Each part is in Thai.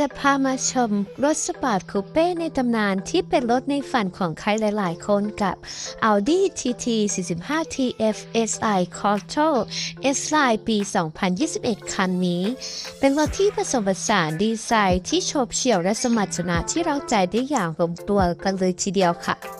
จะพามาชมรถสปอร์ตคูเป้ในตำนานที่เป็นรถในฝันของใครหลายๆ คนกับ Audi TT 45 TF SI Quattro S-Line ปี 2021 คันนี้ เป็นรถที่ผสมผสานดีไซน์ที่โฉบเฉี่ยวและสมรรถนะที่เราใจได้อย่างลงตัวกันเลยทีเดียวค่ะ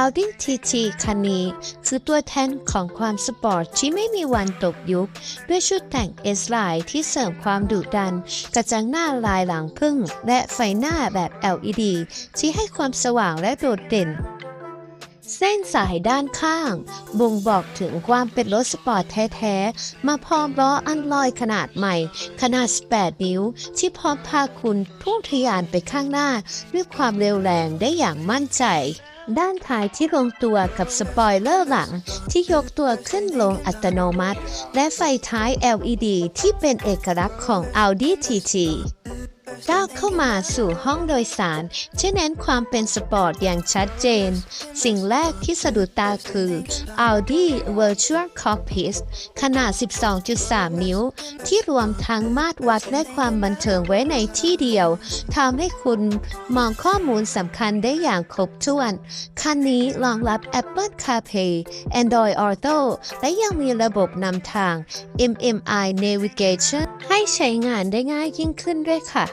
Audi TT คันนี้คือตัวแทนของความสปอร์ตที่ไม่มีวันตกยุค ด้วยชุดแต่ง S-Line ที่เสริมความดุดัน กระจังหน้าลายหลังพึ่ง และไฟหน้าแบบ LED ที่ให้ความสว่างและโดดเด่น เส้นสายด้านข้าง บ่งบอกถึงความเป็นรถสปอร์ตแท้ๆ มาพร้อมล้ออันลอยขนาดใหม่ ขนาด 18 นิ้ว ที่พร้อมพาคุณพุ่งทะยานไปข้างหน้า ด้วยความเร็วแรงได้อย่างมั่นใจ ด้านท้ายที่ลงตัวกับสปอยเลอร์หลังที่ยกตัวขึ้นลงอัตโนมัติ และไฟท้าย LED ที่เป็นเอกลักษณ์ของ Audi TT ก้าวเข้ามาสู่ห้องโดยสารที่เน้นความเป็นสปอร์ตอย่างชัดเจน สิ่งแรกที่สะดุดตาคือ Audi Virtual Cockpit ขนาด 12.3 นิ้ว ที่รวมทั้งมาตรวัดและความบันเทิงไว้ในที่เดียวทำให้คุณมองข้อมูลสำคัญได้อย่างครบถ้วน คันนี้รองรับ Apple CarPlay Android Auto และยังมีระบบนำทาง MMI Navigation ให้ใช้งานได้ง่ายยิ่งขึ้นด้วยค่ะ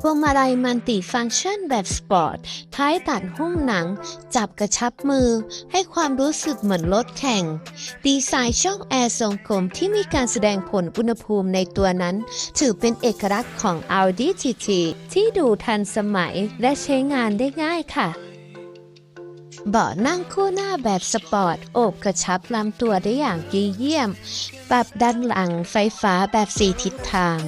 พวงมาลัยมัลติฟังก์ชันแบบสปอร์ต ท้ายตัดหุ้มหนัง จับกระชับมือ ให้ความรู้สึกเหมือนรถแข่ง ดีไซน์ช่องแอร์ทรงกลมที่มีการแสดงผลอุณหภูมิในตัวนั้น ถือเป็นเอกลักษณ์ของ Audi TT ที่ดูทันสมัยและใช้งานได้ง่ายค่ะเบาะนั่งคู่หน้าแบบสปอร์ต โอบกระชับลำตัวได้อย่างดีเยี่ยม ปรับด้านหลังไฟฟ้าแบบสี่ทิศทาง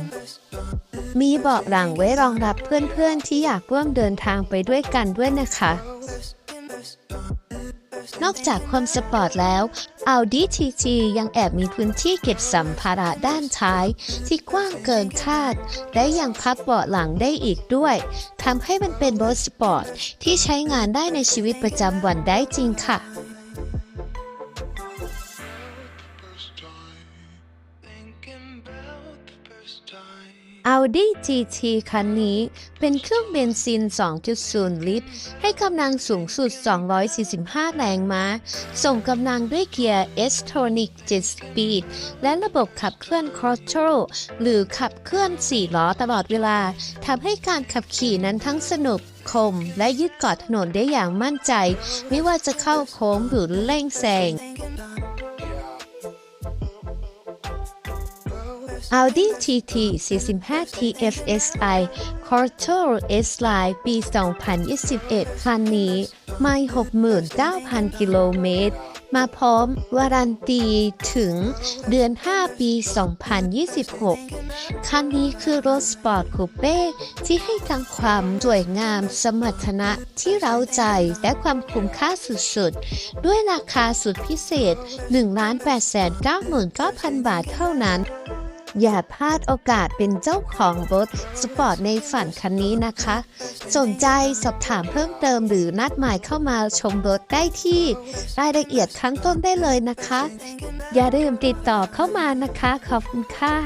มีเบาะหลังไว้รองรับเพื่อนๆที่อยากร่วมเดินทางไปด้วยกันด้วยนะคะ นอกจากความสปอร์ตแล้ว Audi TT ยังแอบมีพื้นที่เก็บสัมภาระด้านท้าย ที่กว้างเกินคาด และยังพับเบาะหลังได้อีกด้วยทำให้มันเป็นรถสปอร์ตที่ใช้งานได้ในชีวิตประจำวันได้จริงค่ะ first time, Audi GT คันนี้เป็นเครื่องเบนซิน 2.0 ลิตร ให้กำลังสูงสุด 245 แรงม้า ส่งกำลังด้วยเกียร์ S-Tronic 7 Speed และระบบขับเคลื่อน Quattro หรือขับเคลื่อน 4 ล้อตลอดเวลา ทำให้การขับขี่นั้นทั้งสนุกคม และยึดเกาะถนนได้อย่างมั่นใจ ไม่ว่าจะเข้าโค้งหรือเร่งแซง Audi TT 45 TFSI Quattro S-Line ปี 2021 คันนี้ไม่ 69,000 กิโลเมตร มาพร้อมวารันตีถึงเดือน 5 ปี 2026 คันนี้คือรถสปอร์ตคูเป้ที่ให้ทั้งความสวยงามสมรรถนะที่เร้าใจและความคุ้มค่าสุดๆ ด้วยราคาสุดพิเศษ 1,899,000 บาทเท่านั้น อย่าพลาดโอกาสเป็นเจ้าของรถสปอร์ตในฝันคันนี้นะคะ สนใจสอบถามเพิ่มเติมหรือนัดหมายเข้ามาชมรถได้ที่รายละเอียดข้างต้นได้เลยนะคะ อย่าลืมติดต่อเข้ามานะคะ ขอบคุณค่ะ